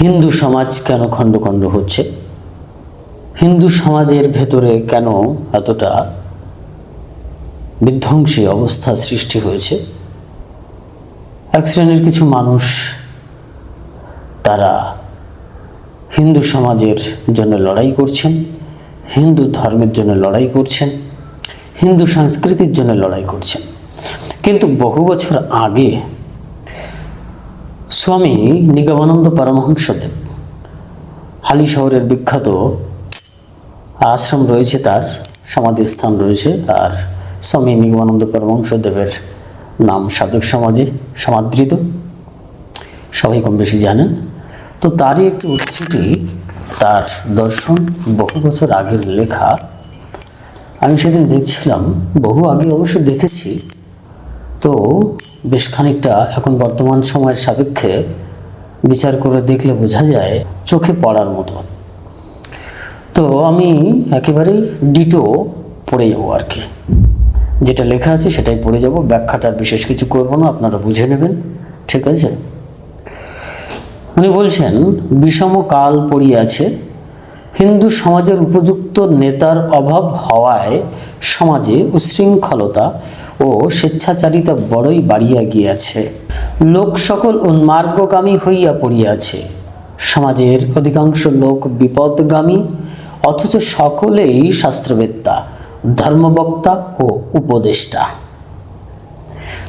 হিন্দু সমাজ কেন খণ্ড খণ্ড হচ্ছে? হিন্দু সমাজের ভেতরে কেন এতটা বিধ্বংসী অবস্থা সৃষ্টি হয়েছে? এক শ্রেণির কিছু মানুষ তারা হিন্দু সমাজের জন্য লড়াই করছেন, হিন্দু ধর্মের জন্য লড়াই করছেন, হিন্দু সংস্কৃতির জন্য লড়াই করছেন। কিন্তু বহু বছর আগে স্বামী নিগমানন্দ পরমহংসদেব। হালি শহরের বিখ্যাত আশ্রম রয়েছে তার, সমাধিস্থান রয়েছে আর স্বামী নিগমানন্দ পরমহংসদেবের নাম সাধক সমাজে সমাদৃত। সবাই কম বেশি জানেন। তো তারই একটি উদ্ধৃতি, তার দর্শন বহু বছর আগের লেখা। আমি সেদিন দেখছিলাম, বহু আগে অবশ্য দেখেছি তো বেশ খানিকটা এখন বর্তমান সময়ের সাপেক্ষে বিচার করে দেখলে বোঝা যায় চোখে পড়ার মতো। তো আমি একেবারেই ডিটো পড়ে যাব আর কি। যেটা লেখা আছে সেটাই পড়ে যাব, ব্যাখ্যাটা বিশেষ কিছু করব না, আপনারা বুঝে নেবেন, ঠিক আছে? উনি বলছেন, বিষম কাল পড়িয়াছে হিন্দু সমাজের উপযুক্ত নেতার অভাব হওয়ায় সমাজে উশৃঙ্খলতা ও স্বেচ্ছাচারিতা বড়ই বাড়িয়া গিয়াছে। লোক সকল উন্মার্গগামী হইয়া পড়িয়াছে। সমাজের অধিকাংশ লোক বিপদগামী, অথচ সকলেই শাস্ত্রবেত্তা, ধর্মবক্তা ও উপদেষ্টা।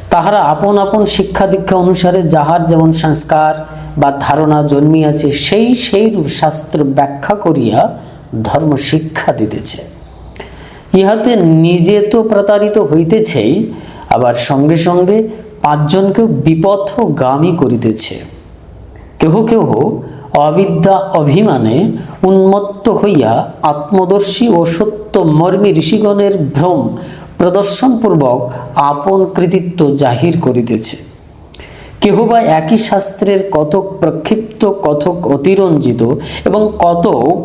তাহারা আপন আপন শিক্ষা দীক্ষা অনুসারে যাহার যেমন সংস্কার বা ধারণা জন্মিয়াছে, সেই সেই রূপ শাস্ত্র ব্যাখ্যা করিয়া ধর্ম শিক্ষা দিতেছে। ইহাতে নিজে তো প্রতারিত হইতেছেই, আবার সঙ্গে সঙ্গে পাঁচজনকেও বিপথগামী করিতেছে। কেহ কেহ অবিদ্যা অভিমানে উন্মত্ত হইয়া আত্মদর্শী ও সত্য মর্মী ঋষিগণের ভ্রম প্রদর্শনপূর্বক আপন কৃতিত্ব জাহির করিতেছে। কেহ বা একই শাস্ত্রের কতক প্রক্ষিপ্ত, কতক অতিরঞ্জিত এবং কতক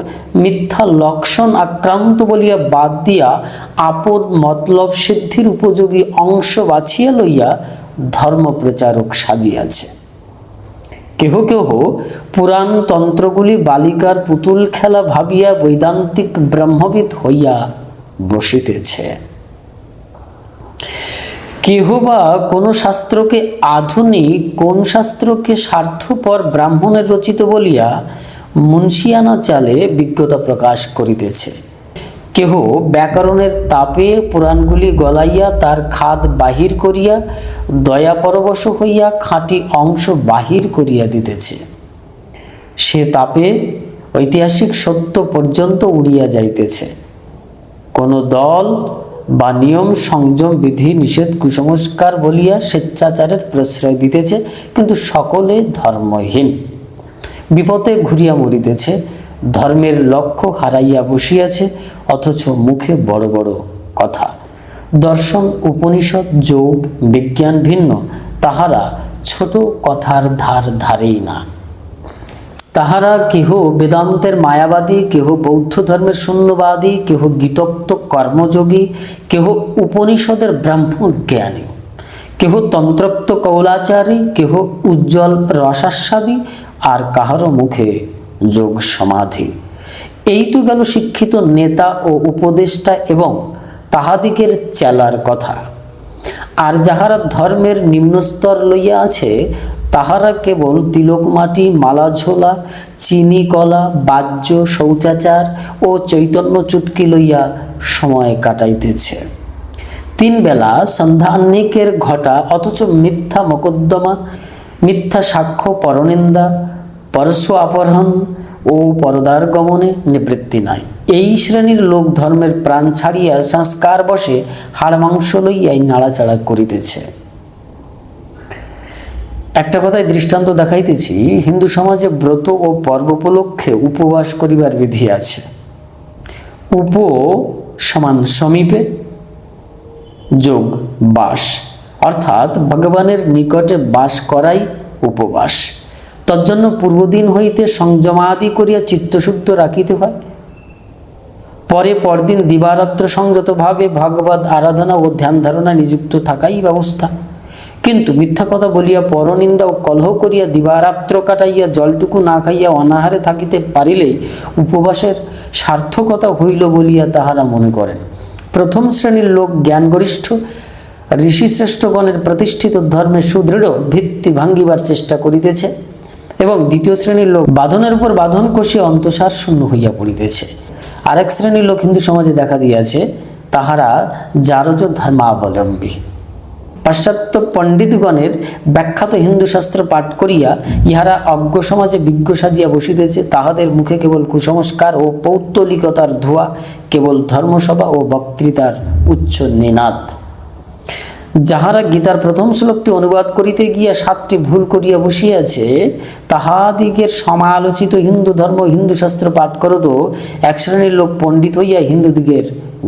মিথ্যা লক্ষণ আক্রান্ত বলিয়া বাদ দিয়া আপদ মতলব সিদ্ধির উপযোগী অংশ বাছিয়া লইয়া ধর্ম প্রচারক সাজিয়াছে। কেহ কেহ পুরাণ তন্ত্রগুলি বালিকার পুতুল খেলা ভাবিয়া বৈদান্তিক ব্রহ্মবিদ হইয়া বসিতেছে। কেহ বা কোন শাস্ত্রকে আধুনিক, কোন শাস্ত্রকে স্বার্থপর ব্রাহ্মণের রচিত বলিয়া মুন্সিয়ানা চালে বিজ্ঞতা প্রকাশ করিতেছে। কেহ ব্যাকরণের তাপে পুরাণগুলি গলাইয়া তার খাদ বাহির করিয়া দয়া পরবশ হইয়া খাঁটি অংশ বাহির করিয়া দিতেছে। সে তাপে ঐতিহাসিক সত্য পর্যন্ত উড়িয়া যাইতেছে। কোন দল বা নিয়ম, সংযম, বিধি, নিষেধ, কুসংস্কার বলিয়া স্বেচ্ছাচারের প্রশ্রয় দিতেছে, কিন্তু সকলে ধর্মহীন। বিপদে ঘুরিয়া মরিতেছে, ধর্মের লক্ষ্য হারাইয়া বসিয়াছে, অথচ মুখে বড় বড় কথা। দর্শন, উপনিষদ, যোগ, বিজ্ঞান ভিন্ন, তাহারা ছোট কথার ধার ধারেই না। তাহারা কেহ বেদান্তের মায়াবাদী, কেহ বৌদ্ধ ধর্মের শূন্যবাদী, কেহ গীতোক্ত কর্মযোগী, কেহ উপনিষদের ব্রাহ্ম জ্ঞানী, কেহ তন্ত্রোক্ত কৌলাচারী, কেহ উজ্জ্বল রসাস্বাদী, আর কাহারও মুখে যোগ সমাধি। এই তো গেল শিক্ষিত নেতা ও উপদেষ্টা এবং তাহাদিগের চেলার কথা। আর যাহারা ধর্মের নিম্নস্তর লইয়া আছে তাহারা কেবল তিলক মাটি, মালা ঝোলা, চিনি কলা, বাহ্য শৌচাচার ও চৈতন্য চুটকি লইয়া সময় কাটাইতেছে। তিন বেলা সন্ধ্যান্নিকের ঘটা, অথচ মিথ্যা মকদ্দমা, মিথ্যা সাক্ষ্য পরনিন্দা পরস্ব অপহরণ ও পরদার গমনে নিবৃত্তি নাই। এই শ্রেণির লোক ধর্মের প্রাণ ছাড়িয়া সংস্কার বসে হাড় মাংস লইয়াই নাড়াচাড়া করিতেছে। একটা কথায় দৃষ্টান্ত দেখাইতেছি, হিন্দু সমাজে ব্রত ও পর্ব উপলক্ষে উপবাস করিবার বিধি আছে। উপ সমান সমীপে, যোগ বাস, অর্থাৎ ভগবানের নিকটে বাস করাই উপবাস। তজ্জন্য পূর্বদিন হইতে সংযমাদি করিয়া চিত্তশুদ্ধ রাখিতে হয়। পরে পরদিন দিবারাত্র সংযতভাবে ভগবত আরাধনা ও ধ্যান ধারণা নিযুক্ত থাকাই ব্যবস্থা। কিন্তু মিথ্যা কথা বলিয়া পরনিন্দা ও কলহ করিয়া দিবারাত্র কাটাইয়া জলটুকু না খাইয়া অনাহারে থাকিতে পারিলেই উপবাসের সার্থকতা হইল বলিয়া তাহারা মনে করেন। প্রথম শ্রেণির লোক জ্ঞানগরিষ্ঠ, ঋষিশ্রেষ্ঠগণের প্রতিষ্ঠিত ধর্মের সুদৃঢ় ভিত্তি ভাঙ্গিবার চেষ্টা করিতেছে এবং দ্বিতীয় শ্রেণির লোক বাঁধনের উপর বাঁধন কষিয়া অন্তঃসার শূন্য হইয়া পড়িতেছে। আরেক শ্রেণির লোক হিন্দু সমাজে দেখা দিয়াছে, তাহারা জারজ ধর্মাবলম্বী। পাশ্চাত্য পণ্ডিতগণের ব্যাখ্যাত হিন্দু শাস্ত্র পাঠ করিয়া ইহারা অজ্ঞ সমাজে বিজ্ঞ সাজিয়া বসিতেছে, তাহাদের মুখে কেবল কুসংস্কার ও পৌত্তলিকতার ধোয়া, কেবল ধর্মসভা ও বক্তৃতার উচ্চ নিনাদ। যাহারা গীতার প্রথম শ্লোকটি অনুবাদ করিতে গিয়া সাতটি ভুল করিয়া বসিয়াছে, তাহাদিগের সমালোচিত হিন্দু ধর্ম হিন্দু শাস্ত্র পাঠ করত, এক শ্রেণির লোক পণ্ডিত হইয়া হিন্দুদিগের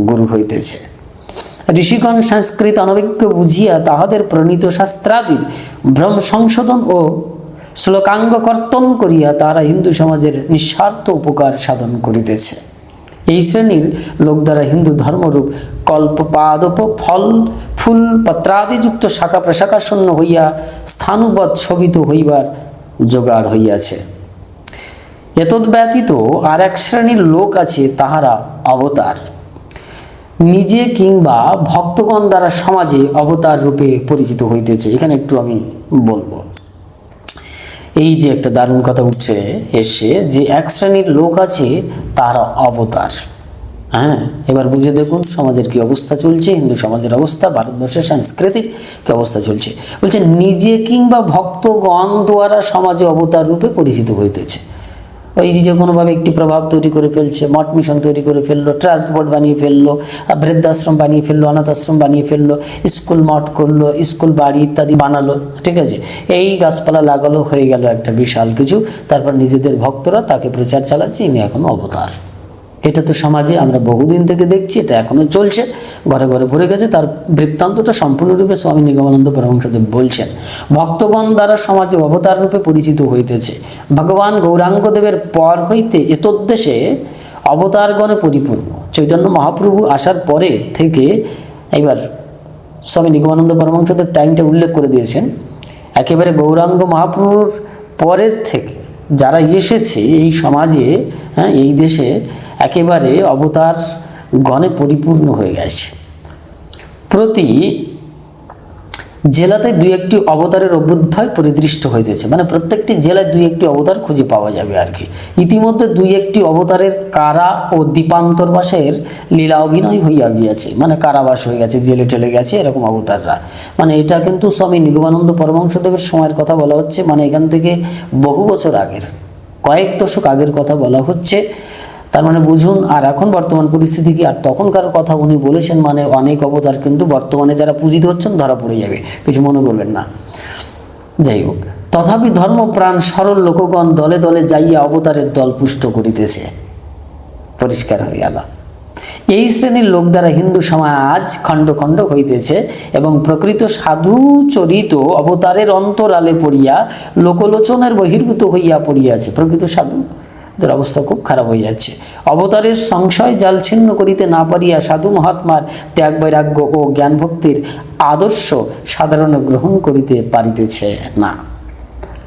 গুরু হইতেছে। ঋষিগণ সংস্কৃত অনভিজ্ঞ বুঝিয়া তাহাদের প্রণীত শাস্ত্রাদির ভ্রম সংশোধন ও শ্লোকাঙ্গ কর্তন করিয়া তারা হিন্দু সমাজের নিঃস্বার্থ উপকার সাধন করিতেছে। এই শ্রেণির লোক দ্বারা হিন্দু ধর্মরূপ কল্পপাদপ, ফল, ফুল, পত্রাদিযুক্ত শাখা প্রশাখা হইয়া স্থানুবৎ শোভিত হইবার জোগাড় হইয়াছে। এতদ ব্যতীত আর এক শ্রেণির লোক আছে তাহারা অবতার। নিজে কিংবা ভক্তগণ দ্বারা সমাজে অবতার রূপে পরিচিত হইতেছে। এখানে একটু আমি বলব। এই যে একটা দারুণ কথা উঠছে এসে যে এক শ্রেণির লোক আছে, তারা অবতার। হ্যাঁ এবার বুঝে দেখুন সমাজের কি অবস্থা চলছে, হিন্দু সমাজের অবস্থা ভারতবর্ষের সাংস্কৃতিক কি অবস্থা চলছে। বলছে, নিজে কিংবা ভক্তগণ দ্বারা সমাজে অবতার রূপে পরিচিত হইতেছে। ওই যে কোনোভাবে একটি প্রভাব তৈরি করে ফেলছে, মঠ মিশন তৈরি করে ফেলল ট্রাস্ট বোর্ড বানিয়ে ফেলল বৃদ্ধাশ্রম বানিয়ে ফেলল অনাথ আশ্রম বানিয়ে ফেলল স্কুল মঠ করল স্কুল বাড়ি ইত্যাদি বানালো, ঠিক আছে? এই গাছপালা লাগালো, হয়ে গেল একটা বিশাল কিছু, তারপর নিজেদের ভক্তরা তাকে প্রচার চালাচ্ছে, ইনি এখন অবতার। এটা তো সমাজে আমরা বহুদিন থেকে দেখছি, এটা এখনও চলছে, ঘরে ঘরে ভরে গেছে, তার বৃত্তান্তটা সম্পূর্ণরূপে স্বামী নিগমানন্দ পরমহংসদেব বলছেন। ভক্তগণ দ্বারা সমাজে অবতার রূপে পরিচিত হইতেছে। ভগবান গৌরাঙ্গদেবের পর হইতে এতদ্দেশে অবতারগণে পরিপূর্ণ। চৈতন্য মহাপ্রভু আসার পরে থেকে এবার স্বামী নিগমানন্দ পরমহংসদেব টাইমটা উল্লেখ করে দিয়েছেন। একেবারে গৌরাঙ্গ মহাপ্রভুর পরের থেকে যারা এসেছে এই সমাজে হ্যাঁ এই দেশে একেবারে অবতার গণে পরিপূর্ণ হয়ে গেছে। প্রতি জেলাতে দুই একটি অবতারের অভ্যুদয় পরিদৃষ্ট হইতেছে। মানে প্রত্যেকটি জেলায় দুই একটি অবতার খুঁজে পাওয়া যাবে আর কি। ইতিমধ্যে দুই একটি অবতারের কারা ও দ্বীপান্তরবাসের লীলা অভিনয় হইয়া গিয়াছে। মানে কারাবাস হয়ে গেছে, জেলে টেলে গেছে এরকম অবতাররা। মানে এটা কিন্তু স্বামী নিগমানন্দ পরমহংসদেবের সময়ের কথা বলা হচ্ছে। মানে এখান থেকে বহু বছর আগের, কয়েক দশক আগের কথা বলা হচ্ছে। তার মানে বুঝুন, আর এখন বর্তমান পরিস্থিতি কি? আর তখনকার কথা উনি বলেছেন মানে অনেক অবতার কিন্তু বর্তমানে যারা পূজিত হচ্ছেন ধরা পড়ে যাবে, কিছু মনে করবেন না। যাই হোক, তথাপি ধর্মপ্রাণ সরল লোকগণ দলে দলে যাইয়া অবতারের দল পুষ্ট করিতেছে। পরিষ্কার হয়ে গেল। এই শ্রেণির লোক দ্বারা হিন্দু সমাজ খণ্ড খণ্ড হইতেছে এবং প্রকৃত সাধু চরিত অবতারের অন্তরালে পড়িয়া লোকলোচনের বহির্ভূত হইয়া পড়িয়াছে। প্রকৃত সাধু অবস্থা খুব খারাপ হয়ে যাচ্ছে অবতারের সংশয় জাল ছিন্ন করিতে না পারিয়া সাধু মহাত্মার ত্যাগ বৈরাগ্য ও জ্ঞান ভক্তির আদর্শ সাধারণ গ্রহণ করিতে পারিতেছে না।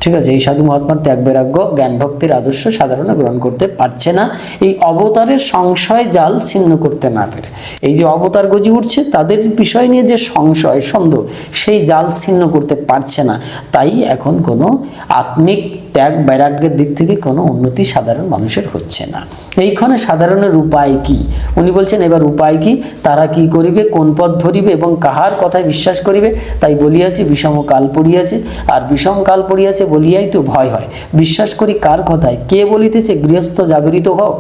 ঠিক আছে, এই সাধু মহাত্মার ত্যাগ বৈরাগ্য জ্ঞান ভক্তির আদর্শ সাধারণ গ্রহণ করতে পারছে না। এই অবতারের সংশয় জাল ছিন্ন করতে না পেরে। এই যে অবতার গজি উঠছে, তাদের বিষয় নিয়ে যে সংশয়, সন্দেহ, সেই জাল ছিন্ন করতে পারছে না। তাই এখন কোনো আত্মিক ত্যাগ বৈরাগ্যের দিক থেকে কোনো উন্নতি সাধারণ মানুষের হচ্ছে না। এইখানে সাধারণের উপায় কি? উনি বলছেন, এবার উপায় কি? তারা কি করিবে? কোন পথ ধরিবে? এবং কাহার কথায় বিশ্বাস করিবে? তাই বলিয়াছি, বিষম কাল পড়িয়াছে। আর বিষম কাল পড়িয়াছে বলিয়াই তো ভয় হয়। বিশ্বাস করি কার কথায়? কে বলিতেছে, গৃহস্থ জাগরিত হও?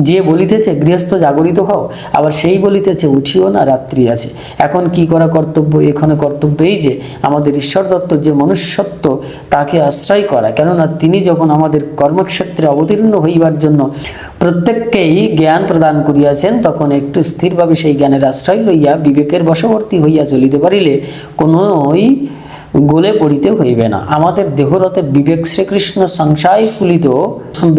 যে বলিতেছে, গৃহস্থ জাগরিত হও। আবার সেই বলিতেছে, উঠিও না, রাত্রি আছে। এখন কি করা কর্তব্য? এখানে কর্তব্য এই যে, আমাদের ঈশ্বর দত্ত যে মনুষ্যত্ব, তাকে আশ্রয় করা। কেননা তিনি যখন আমাদের কর্মক্ষেত্রে অবতীর্ণ হইবার জন্য প্রত্যেককেই জ্ঞান প্রদান করিয়াছেন, তখন একটু স্থিরভাবে সেই জ্ঞানের আশ্রয় লইয়া বিবেকের বশবর্তী হইয়া চলিতে পারিলে কোনোই গলে পড়িতে হইবে না। আমাদের দেহরতে বিবেক শ্রীকৃষ্ণ সংশয় কুলিত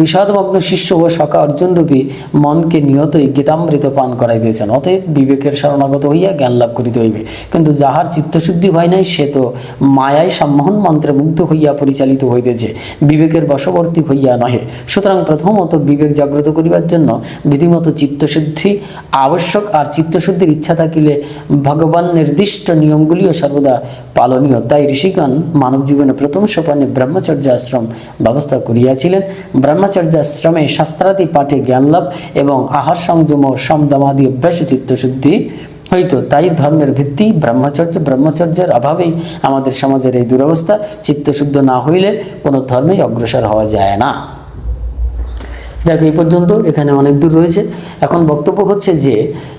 বিষাদমগ্ন শিষ্য ও সখা অর্জুন রূপী মনকে নিয়তই গীতামৃত পান করাই দিয়েছেন অতএব বিবেকের শরণাগত হইয়া জ্ঞান লাভ করিতে হইবে। কিন্তু যাহার চিত্তশুদ্ধি হয় নাই, সে তো মায়ায় সম্মোহন মন্ত্রে মুগ্ধ হইয়া পরিচালিত হইতেছে। বিবেকের বশবর্তী হইয়া নহে। সুতরাং প্রথমত বিবেক জাগ্রত করিবার জন্য বিধিমতো চিত্তশুদ্ধি আবশ্যক, আর চিত্তশুদ্ধির ইচ্ছা থাকিলে ভগবান নির্দিষ্ট নিয়মগুলিও সর্বদা পালনীয়। তাই ঋষিগণ মানব জীবনে প্রথম সোপানে ব্রহ্মচর্য আশ্রম ব্যবস্থা করিয়াছিলেন। ব্রহ্মচর্য আশ্রমে শাস্ত্রাদি পাঠে জ্ঞান লাভ এবং আহার সংযম ও সমদমাদি অভ্যাসে চিত্তশুদ্ধি হইতো। তাই ধর্মের ভিত্তি ব্রহ্মচর্য, ব্রহ্মচর্যের অভাবেই আমাদের সমাজের এই দুরবস্থা। চিত্তশুদ্ধ না হইলে কোনো ধর্মেই অগ্রসর হওয়া যায় না। যাক, এই পর্যন্ত এখানে অনেক দূর রয়েছে। এখন বক্তব্য হচ্ছে যে,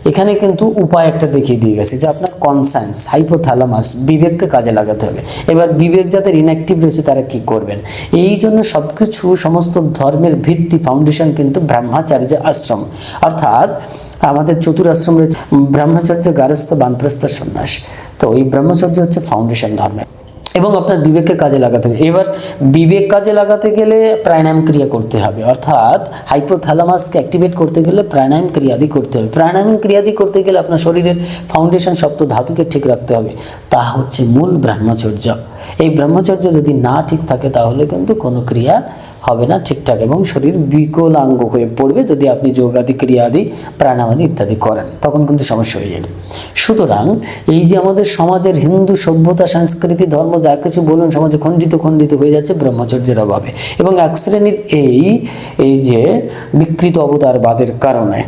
এখানে কিন্তু উপায় একটা দেখিয়ে দিয়ে গেছে যে আপনার কনসায়েন্স হাইপোথ্যালামাস বিবেককে কাজে লাগাতে হবে। এবার বিবেক যাদের ইনঅ্যাক্টিভ রয়েছে, তারা কি করবেন? এই জন্য সব কিছু সমস্ত ধর্মের ভিত্তি ফাউন্ডেশন কিন্তু ব্রহ্মাচার্য আশ্রম। অর্থাৎ আমাদের চতুর আশ্রম রয়েছে। ব্রহ্মচর্য গারস্থ বানপ্রস্থ সন্ন্যাস। তো এই ব্রহ্মচর্য হচ্ছে ফাউন্ডেশন ধর্মের। এবং আপনার বিবেককে কাজে লাগাতে হবে। এবার বিবেক কাজে লাগাতে গেলে প্রাণায়াম ক্রিয়া করতে হবে। অর্থাৎ হাইপোথ্যালামাসকে অ্যাক্টিভেট করতে গেলে প্রাণায়াম ক্রিয়াদি করতে হবে। প্রাণায়াম ক্রিয়াদি করতে গেলে আপনার শরীরের ফাউন্ডেশন সপ্ত ধাতুকে ঠিক রাখতে হবে। তা হচ্ছে মূল ব্রহ্মচর্য। এই ব্রহ্মচর্য যদি না ঠিক থাকে তাহলে কিন্তু কোনো ক্রিয়া হবে না ঠিকঠাক এবং শরীর বিকলাঙ্গ হয়ে পড়বে যদি আপনি যোগাদি, ক্রিয়াদি প্রাণায়ামাদি ইত্যাদি করেন, তখন কিন্তু সমস্যা হয়ে যাবে। সুতরাং এই যে আমাদের সমাজের হিন্দু সভ্যতা, সংস্কৃতি, ধর্ম, যা কিছু বলুন, সমাজে খণ্ডিত খণ্ডিত হয়ে যাচ্ছে ব্রহ্মচর্যের অভাবে। এবং এক শ্রেণির এই এই যে বিকৃত অবতারবাদের কারণে,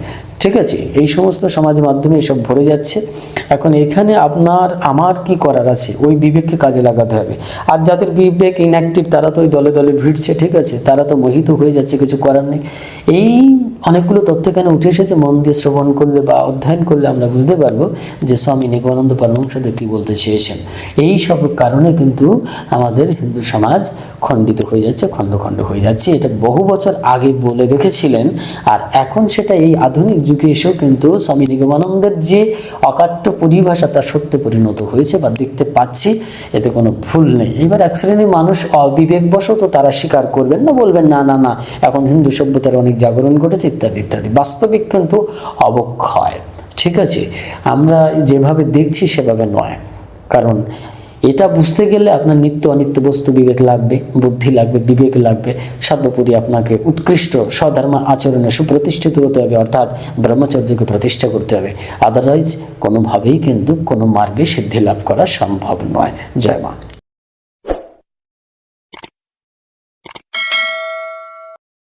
ঠিক আছে? এই সমস্ত সমাজ মাধ্যমে এসব ভরে যাচ্ছে। এখন এখানে আপনার, আমার কি করার আছে? ওই বিবেককে কাজে লাগাতে হবে। আর যাদের বিবেক ইনঅ্যাক্টিভ তারা তো ওই দলে দলে ভিড়ছে, ঠিক আছে? তারা তো মোহিত হয়ে যাচ্ছে, কিছু করার নেই। এই অনেকগুলো তথ্য এখানে উঠে এসেছে, মন দিয়ে শ্রবণ করলে বা অধ্যয়ন করলে আমরা বুঝতে পারব যে স্বামী নিগমানন্দ পরমহংসদেব কী বলতে চেয়েছেন। এই সব কারণে কিন্তু আমাদের হিন্দু সমাজ খণ্ডিত হয়ে যাচ্ছে, খণ্ড খণ্ড হয়ে যাচ্ছে। এটা বহু বছর আগে বলে রেখেছিলেন। আর এখন সেটা এই আধুনিক যুগে এসেও কিন্তু স্বামী নিগমানন্দের যে অকাট্য পরিভাষা তা সত্যে পরিণত হয়েছে বা দেখতে পাচ্ছি, এতে কোনো ভুল নেই। এবার এক শ্রেণির মানুষ অবিবেকবশত তারা স্বীকার করবেন না, বলবেন, না না না, এখন হিন্দু সভ্যতার অনেক জাগরণ ঘটেছে, ইত্যাদি ইত্যাদি। বাস্তবিক কিন্তু অবক্ষয়। ঠিক আছে? আমরা যেভাবে দেখছি সেভাবে নয়। কারণ এটা বুঝতে গেলে আপনার নিত্য অনিত্য বস্তু বিবেক লাগবে, বুদ্ধি লাগবে, বিবেক লাগবে। সর্বোপরি আপনাকে উৎকৃষ্ট স্বধর্ম আচরণে সুপ্রতিষ্ঠিত হতে হবে, অর্থাৎ ব্রহ্মচর্যকে প্রতিষ্ঠা করতে হবে। আদারওয়াইজ কোনোভাবেই কিন্তু কোনো মার্গে সিদ্ধি লাভ করা সম্ভব নয়। জয় মা।